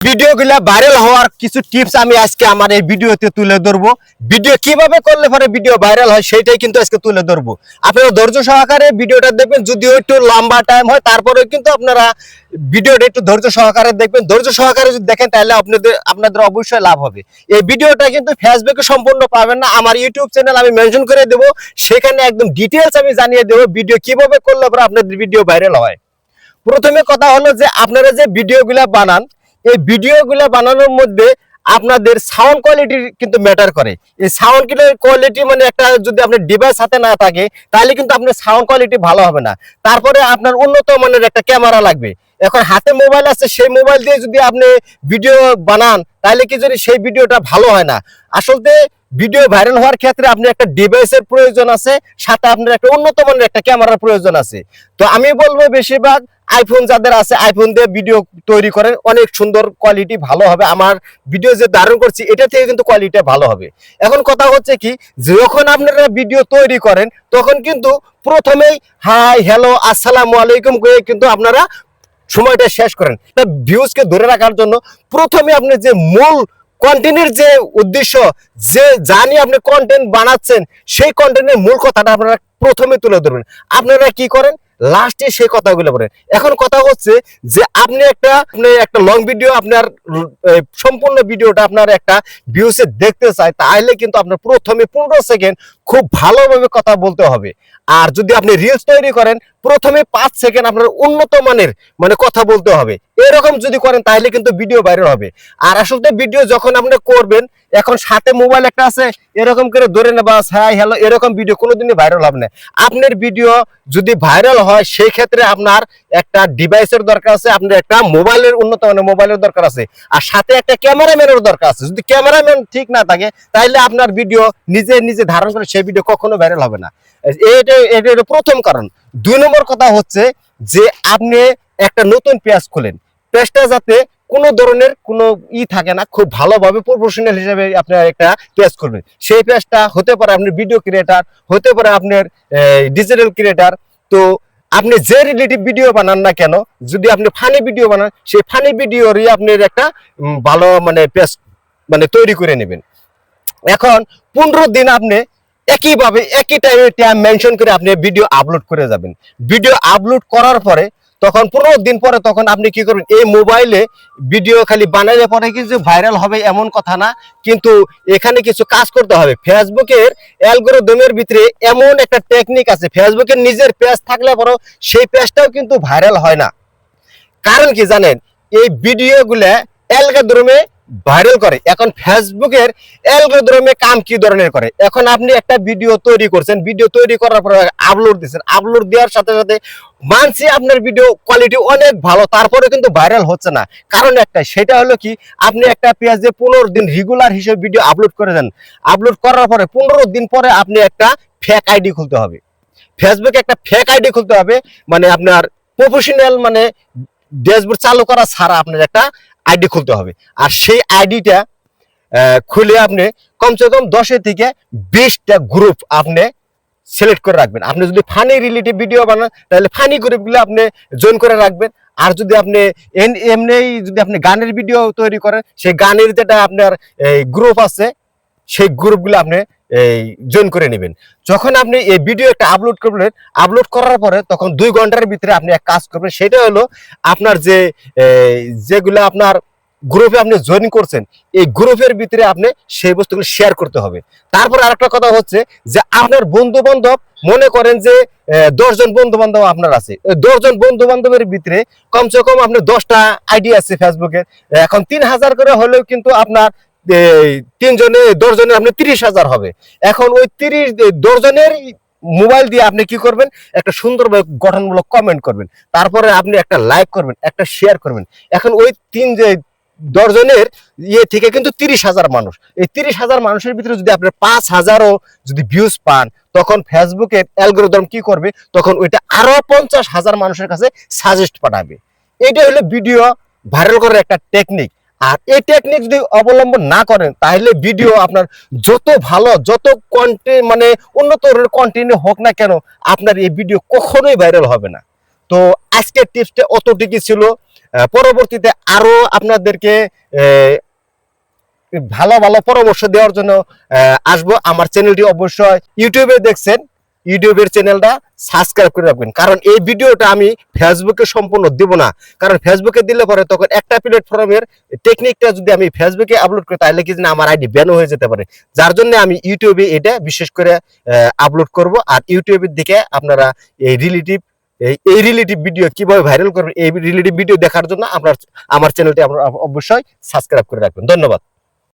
ভিডিওগুলো ভাইরাল হওয়ার কিছু টিপস আমি আজকে আমার এই ভিডিওতে তুলে ধরবো। ভিডিও কীভাবে করলে পরে ভিডিও ভাইরাল হয় সেটাই কিন্তু আজকে তুলে ধরবো। আপনারা ধৈর্য সহকারে ভিডিওটা দেখবেন, যদিও একটু লম্বা টাইম হয়, তারপরেও কিন্তু আপনারা ভিডিওটা একটু ধৈর্য সহকারে দেখবেন। ধৈর্য সহকারে যদি দেখেন, তাহলে আপনাদের আপনাদের অবশ্যই লাভ হবে। এই ভিডিওটা কিন্তু ফেসবুকে সম্পূর্ণ পাবেন না, আমার ইউটিউব চ্যানেল আমি মেনশন করে দেবো, সেখানে একদম ডিটেলস আমি জানিয়ে দেবো ভিডিও কীভাবে করলে পরে আপনাদের ভিডিও ভাইরাল হয়। প্রথমে কথা হলো যে, আপনারা যে ভিডিওগুলা বানান এই ভিডিওগুলো বানানোর মধ্যে আপনাদের সাউন্ড কোয়ালিটি কিন্তু ম্যাটার করে। এই সাউন্ড কোয়ালিটি মানে একটা যদি আপনার ডিভাইস হাতে না থাকে, তাহলে কিন্তু আপনার সাউন্ড কোয়ালিটি ভালো হবে না। তারপরে আপনার উন্নত মানের একটা ক্যামেরা লাগবে। এখন হাতে মোবাইল আছে, সেই মোবাইল দিয়ে যদি আপনি ভিডিও বানান, তাহলে কি যদি সেই ভিডিওটা ভালো হয় না। আসলে ভিডিও ভাইরাল হওয়ার ক্ষেত্রে আপনি একটা ডিভাইসের প্রয়োজন আছে, সাথে আপনার একটা উন্নত মানের একটা ক্যামেরার প্রয়োজন আছে। তো আমি বলব বেশিরভাগ আইফোন যাদের আছে আইফোন দিয়ে ভিডিও তৈরি করেন, অনেক সুন্দর কোয়ালিটি ভালো হবে। আমার ভিডিও যে ধারণ করছি, এটা থেকে কিন্তু কোয়ালিটি ভালো হবে। এখন কথা হচ্ছে কি, যখন আপনারা ভিডিও তৈরি করেন, তখন কিন্তু প্রথমেই, হাই হ্যালো আসসালামু আলাইকুম করে কিন্তু আপনারা সময়টা শেষ করেন। তা ভিউজকে ধরে রাখার জন্য প্রথমে আপনি যে মূল কন্টেন্টের যে উদ্দেশ্য, যে জানি আপনি কন্টেন্ট বানাচ্ছেন, সেই কন্টেন্টের মূল কথাটা আপনারা প্রথমে তুলে ধরবেন। আপনারা কি করেন? লাস্টে সেই কথাগুলো বলেন। এখন কথা হচ্ছে যে আপনি একটা আপনি একটা লং ভিডিও আপনার সম্পূর্ণ ভিডিওটা আপনার একটা ভিউসে দেখতে চাই তাহলে কিন্তু আপনার প্রথমে পনেরো সেকেন্ড খুব ভালোভাবে কথা বলতে হবে। আর যদি আপনি রিলস তৈরি করেন প্রথমে পাঁচ সেকেন্ড আপনার উন্নত মানের মানে কথা বলতে হবে। এরকম যদি করেন তাহলে কিন্তু ভিডিও ভাইরাল হবে। আর আসলে ভিডিও যখন আপনি করবেন, এখন সাথে মোবাইল একটা আছে, এরকম করে ধরে নেবা হ্যাঁ হ্যালো এরকম ভিডিও কোনোদিনই ভাইরাল হবে না। আপনার ভিডিও যদি ভাইরাল হয় সেই ক্ষেত্রে আপনার একটা ডিভাইসের দরকার আছে, আপনার একটা মোবাইলের উন্নত মানের মোবাইলের দরকার আছে। আর সাথে একটা ক্যামেরাম্যানের দরকার আছে। যদি ক্যামেরাম্যান ঠিক না থাকে তাহলে আপনার ভিডিও নিজে নিজে ধারণ করে সেই ভিডিও কখনো ভাইরাল হবে না। এটা এটা প্রথম কারণ। দুই নম্বর কথা হচ্ছে যে আপনি একটা নতুন পেজ খোলেন। পেজটা যাতে কোনো ধরনের কোনো ই থাকে না, খুব ভালোভাবে প্রফেশনাল হিসেবে আপনার একটা পেজ করবেন সেই পেজটা হতে পারে আপনি ভিডিও ক্রিয়েটার হতে পারে আপনার ডিজিটাল ক্রিয়েটার তো আপনি যে রিলেটিভ ভিডিও বানান না কেন, যদি আপনি ফানি ভিডিও বানান, সেই ফানি ভিডিওরই আপনার একটা ভালো মানে পেজ মানে তৈরি করে নেবেন। এখন পনেরো দিন আপনি একইভাবে একই টাইমে টাইম মেনশন করে আপনি ভিডিও আপলোড করে যাবেন। ভিডিও আপলোড করার পরে তখন পনেরো দিন পরে তখন আপনি কি করবেন? এই মোবাইলে ভিডিও খালি বানাইলে পরে কিছু ভাইরাল হবে এমন কথা না, কিন্তু এখানে কিছু কাজ করতে হবে। ফেসবুকের অ্যালগোরিদমের ভিতরে এমন একটা টেকনিক আছে। ফেসবুকের নিজের পেজ থাকলে পরেও সেই পেজটাও কিন্তু ভাইরাল হয় না। কারণ কি জানেন? এই ভিডিওগুলা অ্যালগোরিদমে ভাইরাল করে। এখন ফেসবুকের অ্যালগোরিদমে কাম কি ধরনের করে? এখন আপনি একটা ভিডিও তৈরি করছেন। ভিডিও তৈরি করার পরে আপলোড দিচ্ছেন। আপলোড দেওয়ার সাথে সাথে মানছি আপনার ভিডিও কোয়ালিটি অনেক ভালো, তারপরে কিন্তু ভাইরাল হচ্ছে না। কারণ একটা সেটা হলো কি, আপনি একটা পেজে পনেরো দিন রেগুলার হিসেবে ভিডিও আপলোড করে দেন। আপলোড করার পরে পনেরো দিন পরে আপনি একটা ফেক আইডি খুলতে হবে। ফেসবুকে একটা ফেক আইডি খুলতে হবে। মানে আপনার প্রফেশনাল মানে ড্যাশবোর্ড চালু করা ছাড়া আপনার একটা আইডি খুলতে হবে। আর সেই আইডিটা খুলে আপনি কমসে কম দশের থেকে বিশটা গ্রুপ আপনি সিলেক্ট করে রাখবেন। আপনি যদি ফানি রিলেটিভ ভিডিও বানান, তাহলে ফানি গ্রুপগুলো আপনি জয়েন করে রাখবেন। আর যদি আপনি এমনি যদি আপনি গানের ভিডিও তৈরি করেন, সেই গানের যেটা আপনার গ্রুপ আছে, সেই গ্রুপগুলো আপনি এই জয়েন করে নেবেন। যখন আপনি এই ভিডিও একটা আপলোড করবেন আপলোড করার পরে তখন দুই ঘণ্টার ভিতরে আপনি এক কাজ করবেন, সেটা হলো আপনার যে যেগুলো আপনার গ্রুপে আপনি জয়েন করছেন, এই গ্রুপের ভিতরে আপনি সেই বস্তুগুলো শেয়ার করতে হবে। তারপর আরেকটা কথা হচ্ছে যে আপনার বন্ধু বান্ধব মনে করেন যে দশজন বন্ধু বান্ধব আপনার আছে। দশজন বন্ধু বান্ধবের ভিতরে কমসে কম আপনার দশটা আইডি আছে ফেসবুকে এখন তিন হাজার করে হলেও কিন্তু আপনার তিনজনে, দশজনের আপনি তিরিশ হাজার হবে। এখন ওই তিরিশ, দশজনের মোবাইল দিয়ে আপনি কি করবেন? একটা সুন্দরভাবে গঠনমূলক কমেন্ট করবেন। তারপরে আপনি একটা লাইক করবেন, একটা শেয়ার করবেন। এখন ওই তিন যে দশজনের ইয়ে থেকে কিন্তু তিরিশ হাজার মানুষ। এই তিরিশ হাজার মানুষের ভিতরে যদি আপনার পাঁচ হাজারও যদি ভিউজ পান, তখন ফেসবুকের অ্যালগোরিদম কি করবে? তখন ওইটা আরও পঞ্চাশ হাজার মানুষের কাছে সাজেস্ট পাঠাবে। এটা হলো ভিডিও ভাইরাল করার একটা টেকনিক আর এই টেকনিক যদি অবলম্বন না করেন, তাহলে ভিডিও আপনার যত ভালো, যত কন্টেন্ট মানে উন্নত কন্টেন্ট হোক না কেন, আপনার এই ভিডিও কখনোই ভাইরাল হবে না। তো আজকের টিপসটা অতটুকু ছিল। পরবর্তীতে আরও আপনাদেরকে ভালো ভালো পরামর্শ দেওয়ার জন্য আসব। আমার চ্যানেলটি অবশ্যই ইউটিউবে দেখছেন। ইউটিউবের চ্যানেলটা সাবস্ক্রাইব করে রাখবেন। কারণ এই ভিডিওটা আমি ফেসবুকে সম্পূর্ণ দিব না। কারণ ফেসবুকে দিলে পরে তখন একটা প্ল্যাটফর্মের টেকনিকটা যদি আমি ফেসবুকে আপলোড করি, তাহলে কি আমার আইডি ব্যান হয়ে যেতে পারে। যার জন্য আমি ইউটিউবে এটা বিশেষ করে আপলোড করব। আর ইউটিউবের দিকে আপনারা এই রিলেটিভ এই রিলেটিভ ভিডিও কীভাবে ভাইরাল করবেন, এই রিলেটিভ ভিডিও দেখার জন্য আপনার, আমার চ্যানেলটি আপনারা অবশ্যই সাবস্ক্রাইব করে রাখবেন। ধন্যবাদ।